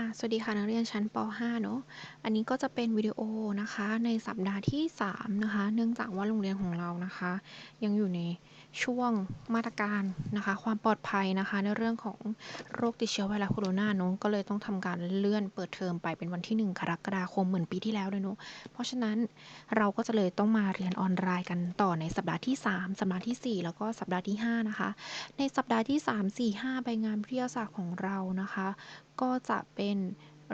อะสวัสดีค่ะนักเรียนชั้นป .5 เนอะอันนี้ก็จะเป็นวิดีโอนะคะในสัปดาห์ที่ 3 นะคะ เนื่องจากว่าโรงเรียนของเรานะคะ ยังอยู่ใน ช่วงมาตรการนะคะ ความปลอดภัยนะคะ ในเรื่องของโรคติดเชื้อไวรัสโคโรนาเนอะก็เลยต้องทำการเลื่อนเปิดเทอมไปเป็นวันที่ 1 กรกฎาคมเหมือนปีที่แล้วเลยเนอะเพราะฉะนั้นเราก็จะเลยต้องมาเรียนออนไลน์กันต่อในสัปดาห์ที่ 3 สัปดาห์ที่ 4 แล้วก็สัปดาห์ที่ 5 นะคะ ในสัปดาห์ที่ 3 4 5ใบงานวิทยาศาสตร์ของเรานะคะ ก็จะเป็น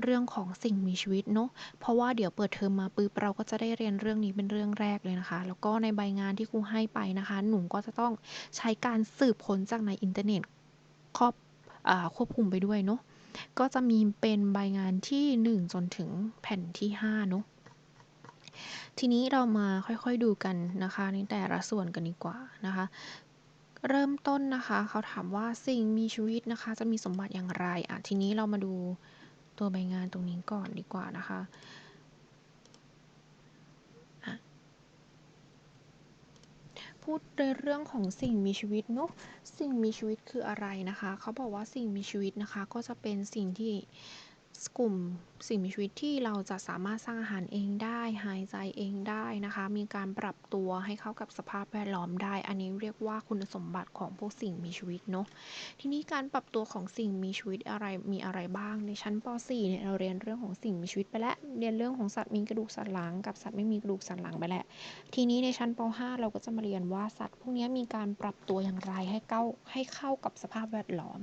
เรื่องของสิ่งมีชีวิตเนาะเพราะว่าเดี๋ยวเปิดเทอมมาปุ๊บเราก็จะได้เรียนเรื่องนี้เป็นเรื่องแรกเลยนะคะ แล้วก็ในใบงานที่ครูให้ไปนะคะ หนูก็จะต้องใช้การสืบค้นจากในอินเทอร์เน็ตครอบควบคุมไปด้วยเนาะก็จะมีเป็นใบงานที่ 1 จนถึงแผ่นที่5เนาะทีนี้เรามาค่อยๆดูกันนะคะ ในแต่ละส่วนกันดีกว่านะคะเริ่มต้นนะคะ เขาถามว่าสิ่งมีชีวิตนะคะ จะมีสมบัติอย่างไรอะทีนี้เรามาดู ตัวใบงานตรงนี้ก่อนดีกว่านะคะพูดในเรื่องของสิ่งมีชีวิตเนาะสิ่งมีชีวิตคืออะไรนะคะ เขาบอกว่าสิ่งมีชีวิตนะคะ ก็จะเป็นสิ่งที่ กลุ่มสิ่งมีชีวิตที่เราจะสามารถสร้างอาหารเองได้ หายใจเองได้นะคะ มีการปรับตัวให้เข้ากับสภาพแวดล้อมได้ อันนี้เรียกว่าคุณสมบัติของพวกสิ่งมีชีวิตเนาะทีนี้การปรับตัวของสิ่งมีชีวิตอะไรมีอะไรบ้าง ในชั้นป .4 เนี่ยเราเรียนเรื่องของสิ่งมีชีวิตไปแล้ว เรียนเรื่องของสัตว์มีกระดูกสันหลัง กับสัตว์ไม่มีกระดูกสันหลังไปแล้ว ทีนี้ในชั้นป .5 เราก็จะมาเรียนว่าสัตว์ พวกนี้มีการปรับตัวอย่างไรให้เข้าให้เข้ากับสภาพแวดล้อม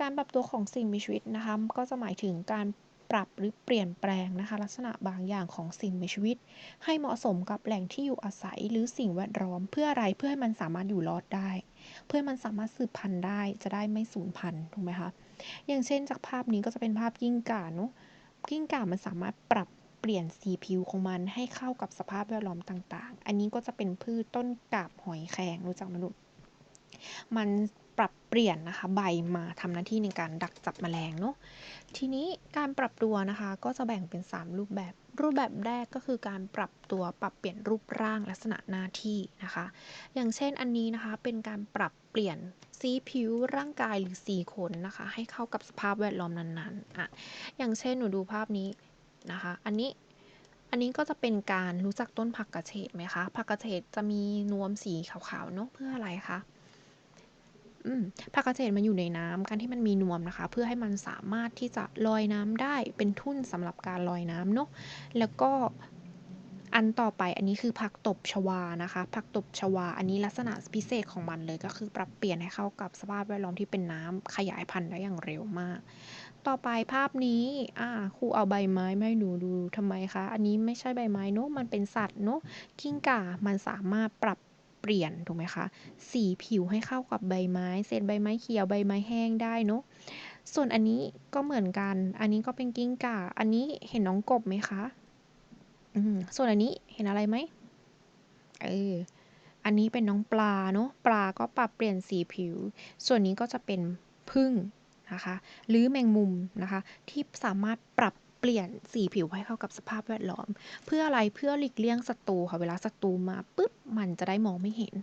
การปรับตัวของสิ่งมีชีวิตนะคะก็จะหมายถึงการปรับหรือเปลี่ยนแปลงนะคะลักษณะบางอย่างของสิ่งมีชีวิต ให้เหมาะสมกับแหล่งที่อยู่อาศัยหรือสิ่งแวดล้อมเพื่ออะไรเพื่อให้มันสามารถอยู่รอดได้ เพื่อมันสามารถสืบพันธุ์ได้ จะได้ไม่สูญพันธุ์ถูกไหมคะอย่างเช่นจากภาพนี้ก็จะเป็นภาพกิ้งก่าเนาะกิ้งก่ามันสามารถปรับเปลี่ยนสีผิวของมันให้เข้ากับสภาพแวดล้อมต่าง ๆ อันนี้ก็จะเป็นพืชต้นกาบหอยแครงรู้จักมนุษย์ มันปรับเปลี่ยนนะคะใบมาทำหน้าที่ในการดักจับแมลงเนาะทีนี้การปรับตัวนะคะ ก็จะแบ่งเป็น 3 รูปแบบ รูปแบบแรกก็คือการปรับตัวปรับเปลี่ยนรูปร่างลักษณะหน้าที่นะคะ อย่างเช่นอันนี้นะคะเป็นการปรับเปลี่ยนสีผิวร่างกายหรือสีขนนะคะ ให้เข้ากับสภาพแวดล้อมนั้นๆอะอย่างเช่นหนูดูภาพนี้นะคะ อันนี้อันนี้ก็จะเป็นการรู้จักต้นผักกระเฉดไหมคะผักกระเฉดจะมีนวมสีขาวๆเนาะเพื่ออะไรคะ ผักกระเฉดมันอยู่ในน้ำการที่มันมีนวมนะคะ เพื่อให้มันสามารถที่จะลอยน้ำได้เป็นทุ่นสำหรับการลอยน้ำเนาะแล้วก็อันต่อไปอันนี้คือผักตบชวานะคะ ผักตบชวา อันนี้ลักษณะพิเศษของมันเลยก็คือปรับเปลี่ยนให้เข้ากับสภาพแวดล้อมที่เป็นน้ำขยายพันธุ์ได้อย่างเร็วมาก ต่อไปภาพนี้อ่าครูเอาใบไม้ไม่หนูดูทำไมคะ อันนี้ไม่ใช่ใบไม้เนาะมันเป็นสัตว์เนาะกิ้งก่ามันสามารถปรับ ปลี่ยนถูกไหมคะ สีผิวให้เข้ากับใบไม้ เศษใบไม้เขียวใบไม้แห้งได้เนาะส่วนอันนี้ก็เหมือนกัน อันนี้ก็เป็นกิ้งก่า อันนี้เห็นน้องกบไหมคะอืมส่วนอันนี้เห็นอะไรไหมเอออันนี้เป็นน้องปลาเนาะปลาก็ปรับเปลี่ยนสีผิว ส่วนนี้ก็จะเป็นพึ่งนะคะ หรือแมงมุมนะคะ ที่สามารถปรับ ลี่ยนสีผิวให้เข้ากับสภาพแวดล้อม เพื่ออะไรเพื่อหลีกเลี่ยงศัตรูค่ะเวลาศัตรูมาปุ๊บมันจะได้มองไม่เห็น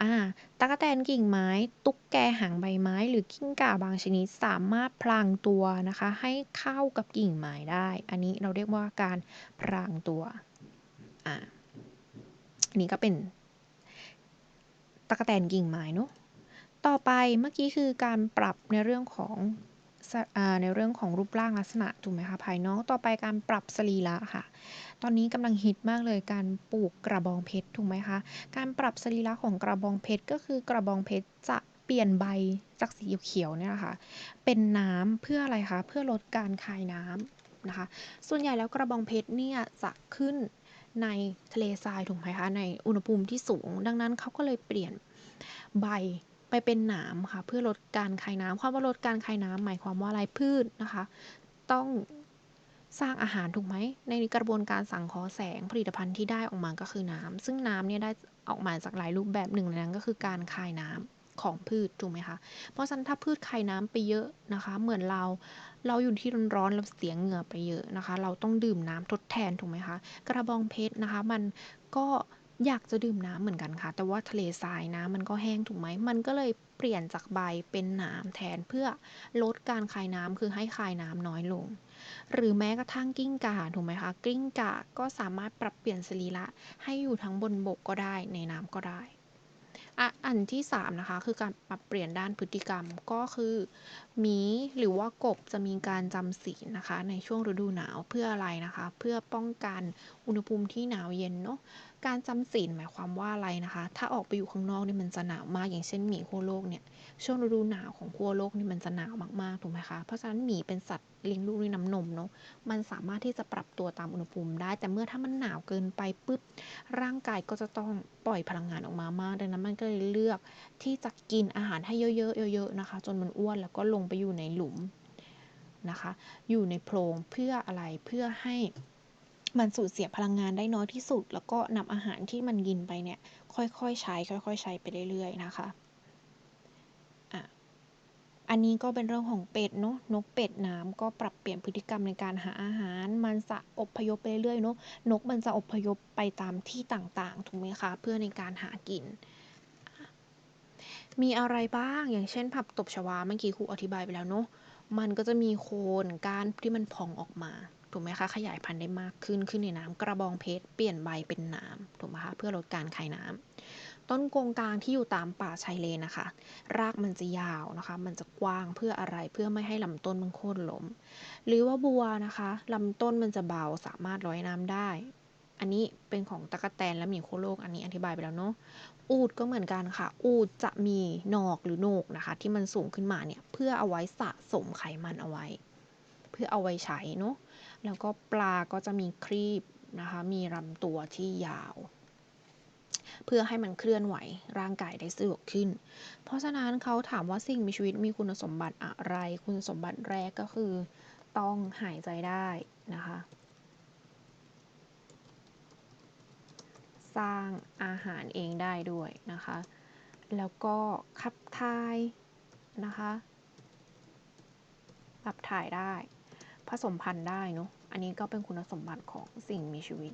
อ่าตะกแตนกิ่งไม้ ตุ๊กแกหางใบไม้ หรือกิ้งก่าบางชนิดสามารถพลางตัวนะคะ ให้เข้ากับกิ่งไม้ได้ อันนี้เราเรียกว่าการพลางตัวอ่านี่ก็เป็นตะกแตนกิ่งไม้เนาะต่อไปเมื่อกี้คือการปรับในเรื่องของ ในเรื่องของรูปร่างลักษณะ ถูกไหมคะ ภายนอก ต่อไปการปรับสรีระค่ะ ตอนนี้กำลังฮิตมากเลยการปลูกกระบองเพชร ถูกไหมคะ การปรับสรีระของกระบองเพชร ก็คือกระบองเพชรจะเปลี่ยนใบจากสีเขียวเนี่ยนะคะ เป็นน้ำ เพื่ออะไรคะ เพื่อลดการคายน้ำนะคะ ส่วนใหญ่แล้วกระบองเพชรเนี่ยจะขึ้นในทะเลทราย ถูกไหมคะ ในอุณหภูมิที่สูง ดังนั้นเขาก็เลยเปลี่ยนใบ ไปเป็นหนามค่ะ เพื่อลดการคายน้ำความว่าลดการคายน้ำหมายความว่าอะไรพืชนะคะ ต้องสร้างอาหารถูกไหม ในกระบวนการสังเคราะห์แสงผลิตภัณฑ์ที่ได้ออกมาก็คือน้ำซึ่งน้ำเนี่ยได้ออกมาจากหลายรูปแบบหนึ่งในนั้นก็คือการคายน้ำของพืชถูกไหมคะ เพราะฉะนั้นถ้าพืชคายน้ำไปเยอะนะคะ เหมือนเราเราอยู่ที่ร้อนๆเราเสียเหงื่อไปเยอะนะคะ เราต้องดื่มน้ำทดแทนถูกไหมคะ กระบองเพชรนะคะ มันก็ อยากจะดื่มน้ำเหมือนกันค่ะ แต่ว่าทะเลทรายน้ำมันก็แห้งถูกไหม มันก็เลยเปลี่ยนจากใบเป็นน้ำแทนเพื่อลดการคายน้ำคือให้คายน้ำน้อยลง หรือแม้กระทั่งกิ้งก่าถูกไหมคะ กิ้งก่าก็สามารถปรับเปลี่ยนสรีระให้อยู่ทั้งบนบกก็ได้ในน้ำก็ได้อะอันที่3นะคะคือการปรับเปลี่ยนด้านพฤติกรรมก็คือ หมีหรือว่ากบจะมีการจำศีลนะคะ ในช่วงฤดูหนาวเพื่ออะไรนะคะ เพื่อป้องกันอุณหภูมิที่หนาวเย็นเนาะการจำศีลหมายความว่าอะไรนะคะ ถ้าออกไปอยู่ข้างนอกเนี่ยมันจะหนาวมากอย่างเช่นหมีขั้วโลกเนี่ยช่วงฤดูหนาวของขั้วโลกนี่มันจะหนาวมากๆถูกไหมคะเพราะฉะนั้นหมีเป็นสัตว์เลี้ยงลูกด้วยน้ำนมเนาะมันสามารถที่จะปรับตัวตามอุณหภูมิได้ แต่เมื่อถ้ามันหนาวเกินไปปุ๊บร่างกายก็จะต้องปล่อยพลังงานออกมามากดังนั้นมันก็เลยเลือกที่จะกินอาหารให้เยอะๆเยอะๆนะคะ จนมันอ้วนแล้วก็ลงไปอยู่ในหลุมนะคะ อยู่ในโพรงเพื่ออะไรเพื่อให้มันสูญเสียพลังงานได้น้อยที่สุด แล้วก็นำอาหารที่มันกินไปเนี่ย ค่อยๆใช้ ค่อย ๆ ใช้ไปเรื่อยๆนะคะอะอันนี้ก็เป็นเรื่องของเป็ดเนาะนกเป็ดน้ำก็ปรับเปลี่ยนพฤติกรรมในการหาอาหาร มันจะอพยพไปเรื่อยๆเนาะนกมันจะอพยพไปตามที่ต่างๆถูกไหมคะ เพื่อในการหากิน มีอะไรบ้างอย่างเช่นผักตบชวาเมื่อกี้ครูอธิบายไปแล้วเนาะมันก็จะมีโคนก้านที่มันพองออกมาถูกไหมคะขยายพันธุ์ได้มากขึ้นขึ้นในน้ำกระบองเพชรเปลี่ยนใบเป็นน้ำถูกไหมคะเพื่อลดการคายน้ำต้นกงกลางที่อยู่ตามป่าชายเลนนะคะ รากมันจะยาวนะคะ มันจะกว้างเพื่ออะไรเพื่อไม่ให้ลำต้นมันโค่นล้มหรือว่าบัวนะคะลำต้นมันจะเบาสามารถลอยน้ำได้ อันนี้เป็นของตะกะแตนและหมีโคโลกอันนี้อธิบายไปแล้วเนาะ อูดก็เหมือนกันค่ะ อูดจะมีหนอกหรือโหนกนะคะ ที่มันสูงขึ้นมาเนี่ย เพื่อเอาไว้สะสมไขมันเอาไว้ เพื่อเอาไว้ใช้เนาะแล้วก็ปลาก็จะมีครีบนะคะ มีลำตัวที่ยาว เพื่อให้มันเคลื่อนไหวร่างกายได้สะดวกขึ้น เพราะฉะนั้นเขาถามว่าสิ่งมีชีวิตมีคุณสมบัติอะไร คุณสมบัติแรกก็คือ ต้องหายใจได้นะคะ สร้างอาหารเองได้ด้วยนะคะ แล้วก็ขับถ่ายนะคะขับถ่ายได้ ผสมพันธุ์ได้เนาะ อันนี้ก็เป็นคุณสมบัติของสิ่งมีชีวิต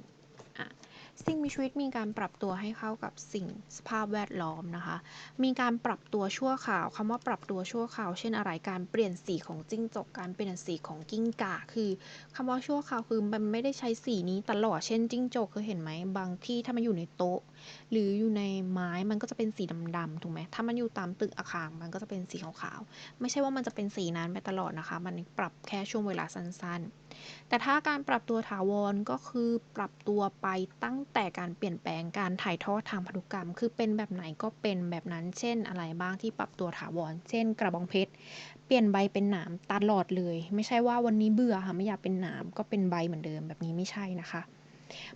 สิ่งมีชีวิตมีการปรับตัวให้เข้ากับสิ่งสภาพแวดล้อมนะคะ มีการปรับตัวชั่วคราวคำว่าปรับตัวชั่วคราว เช่นอะไร การเปลี่ยนสีของจิ้งจก การเปลี่ยนสีของกิ้งก่า คือคำว่าชั่วคราวคือมันไม่ได้ใช้สีนี้ตลอด เช่นจิ้งจกเคยเห็นไหม บางที่ถ้ามันอยู่ในโต๊ะ หรืออยู่ในไม้ มันก็จะเป็นสีดำๆถูกไหมถ้ามันอยู่ตามตึกอาคาร มันก็จะเป็นสีขาวๆ ไม่ใช่ว่ามันจะเป็นสีนั้นไปตลอดนะคะ มันปรับแค่ช่วงเวลาสั้นๆ แต่ถ้าการปรับตัวถาวรก็คือปรับตัวไปตั้งแต่การเปลี่ยนแปลงการถ่ายทอดทางพันธุกรรม คือเป็นแบบไหนก็เป็นแบบนั้น เช่น อะไรบ้างที่ปรับตัวถาวร เช่น กระบองเพชร เปลี่ยนใบเป็นหนามตลอดเลย ไม่ใช่ว่าวันนี้เบื่อค่ะไม่อยากเป็นหนามก็เป็นใบเหมือนเดิมแบบนี้ไม่ใช่นะคะ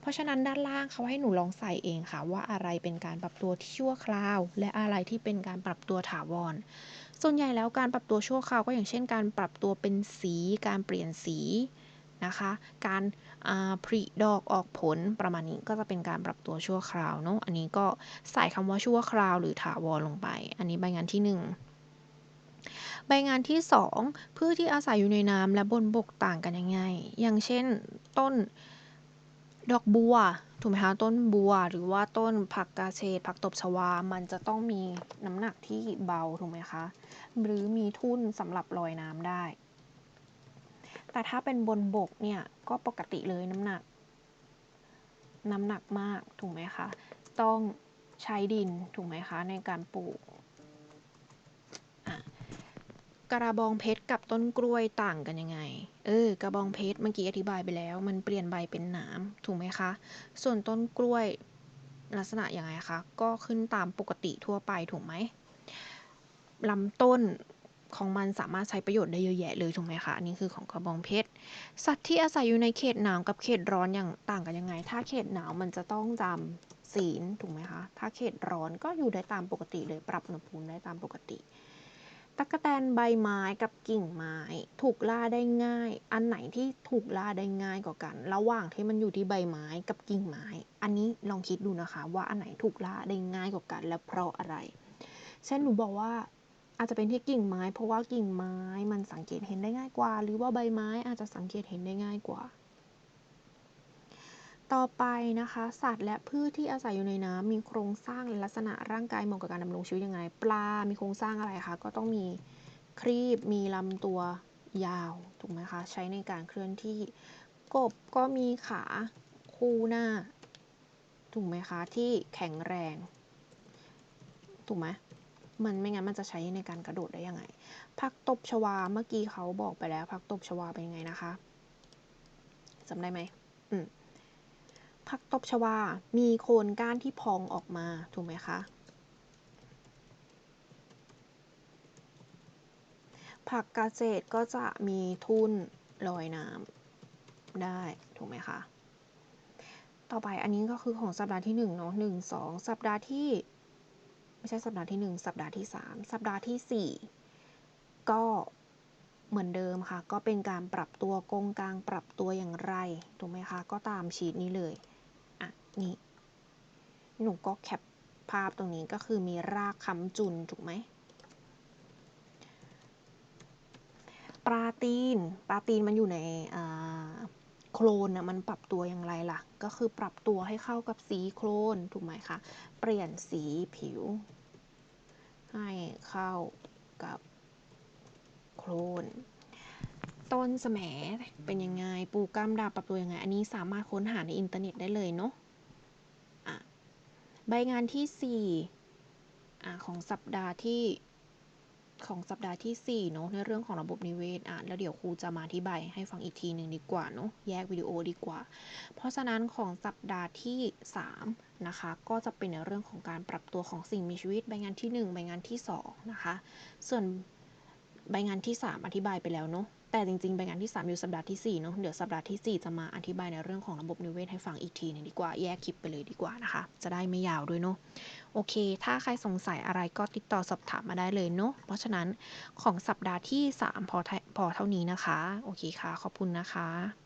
เพราะฉะนั้นด้านล่างเขาให้หนูลองใส่เองค่ะ ว่าอะไรเป็นการปรับตัวที่ชั่วคราว และอะไรที่เป็นการปรับตัวถาวรส่วนใหญ่แล้วการปรับตัวชั่วคราวก็อย่างเช่น การปรับตัวเป็นสี การเปลี่ยนสี นะคะ การผลิดอกออกผลประมาณนี้ก็จะเป็นการปรับตัวชั่วคราวเนาะอันนี้ก็ใส่คำว่าชั่วคราวหรือถาวรลงไป อันนี้ใบงานที่ 1 ใบงานที่ 2 พืชที่อาศัยอยู่ในน้ำและบนบกต่างกันยังไง อย่างเช่นต้นดอกบัวถูกไหมคะต้นบัวหรือว่าต้นผักกาเฉดผักตบชวา มันจะต้องมีน้ำหนักที่เบาถูกไหมคะ หรือมีทุ่นสำหรับลอยน้ำได้ แต่ถ้าเป็นบนบกเนี่ยก็ปกติเลยน้ำหนัก น้ำหนักมากถูกไหมคะ ต้องใช้ดินถูกไหมคะในการปลูกกระบองเพชรกับต้นกล้วยต่างกันยังไง เออ กระบองเพชรเมื่อกี้อธิบายไปแล้ว มันเปลี่ยนใบเป็นหนามถูกไหมคะ ส่วนต้นกล้วยลักษณะยังไงคะ ก็ขึ้นตามปกติทั่วไปถูกไหมลำต้น ของมันสามารถใช้ประโยชน์ได้เยอะแยะเลยถูกไหมคะ อันนี้คือของกระบองเพชร สัตว์ที่อาศัยอยู่ในเขตหนาวกับเขตร้อนอย่างต่างกันยังไง ถ้าเขตหนาวมันจะต้องจำศีลถูกไหมคะ ถ้าเขตร้อนก็อยู่ได้ตามปกติเลยปรับอุณหภูมิได้ตามปกติ ตะกะแตนใบไม้กับกิ่งไม้ ถูกล่าได้ง่าย อันไหนที่ถูกล่าได้ง่ายกว่ากัน ระหว่างที่มันอยู่ที่ใบไม้กับกิ่งไม้ อันนี้ลองคิดดูนะคะ ว่าอันไหนถูกล่าได้ง่ายกว่ากัน และเพราะอะไร เช่นหนูบอกว่า อาจจะเป็นที่กิ่งไม้ เพราะว่ากิ่งไม้มันสังเกตเห็นได้ง่ายกว่า หรือว่าใบไม้อาจจะสังเกตเห็นได้ง่ายกว่า ต่อไปนะคะ สัตว์และพืชที่อาศัยอยู่ในน้ำมีโครงสร้างและลักษณะร่างกายเหมาะกับการดำรงชีวิตยังไง ปลา มีโครงสร้างอะไรคะ ก็ต้องมีครีบ มีลำตัวยาว ถูกไหมคะ ใช้ในการเคลื่อนที่ กบก็มีขาคู่หน้า ถูกไหมคะ ที่แข็งแรง ถูกไหม มันไม่งั้นมันจะใช้ในการกระโดดได้ยังไง ผักตบชวาเมื่อกี้เขาบอกไปแล้วผักตบชวาเป็นยังไงนะคะจำได้ไหมอืมผักตบชวา มีโคนก้านที่พองออกมา ถูกไหมคะ ผักกาเษตรก็จะมีทุ่นลอยน้ำได้ ถูกไหมคะ ต่อไปอันนี้ก็คือของสัปดาห์ที่หนึ่งเนาะหนึ่งสองสัปดาห์ที่ ไม่ใช่สัปดาห์ที่หนึ่งสัปดาห์ที่สามสัปดาห์ที่สี่ก็เหมือนเดิมค่ะ ก็เป็นการปรับตัวกงกลางปรับตัวอย่างไรถูกไหมคะ ก็ตามชีตนี้เลย อะ นี่ หนูก็แคปภาพตรงนี้ก็คือมีรากค้ำจุนถูกไหมปลาตีนปลาตีนมันอยู่ใน โคลนนะมันปรับตัวอย่างไรล่ะ ก็คือปรับตัวให้เข้ากับสีโคลนถูกไหมคะ เปลี่ยนสีผิว ให้เข้ากับโคลนต้นแสมเป็นยังไง ปูกล้ามดาปรับตัวยังไง อันนี้สามารถค้นหาในอินเทอร์เน็ตได้เลยเนาะะใบงานที่4อของสัปดาห์ที่ ของสัปดาห์ที่4เนาะในเรื่องของระบบนิเวศอะแล้วเดี๋ยวครูจะมาอธิบายให้ฟังอีกทีหนึ่งดีกว่าเนาะแยกวิดีโอดีกว่า เพราะฉะนั้นของสัปดาห์ที่3นะคะก็จะเป็นในเรื่องของการปรับตัวของสิ่งมีชีวิตใบงานที่ 1 ใบงานที่2นะคะส่วนใบงานที่ 3 อธิบายไปแล้วเนาะ แต่จริงๆ ใบงานที่ 3 อยู่สัปดาห์ที่ 4 เนาะเดี๋ยวสัปดาห์ที่ 4 จะมาอธิบายในเรื่องของระบบนิเวศให้ฟังอีกทีนึงดีกว่า แยกคลิปไปเลยดีกว่านะคะ จะได้ไม่ยาวด้วยเนาะโอเค ถ้าใครสงสัยอะไรก็ติดต่อสอบถามมาได้เลยเนาะเพราะฉะนั้นของสัปดาห์ที่ 3 พอพอเท่านี้นะคะ โอเคค่ะ ขอบคุณนะคะ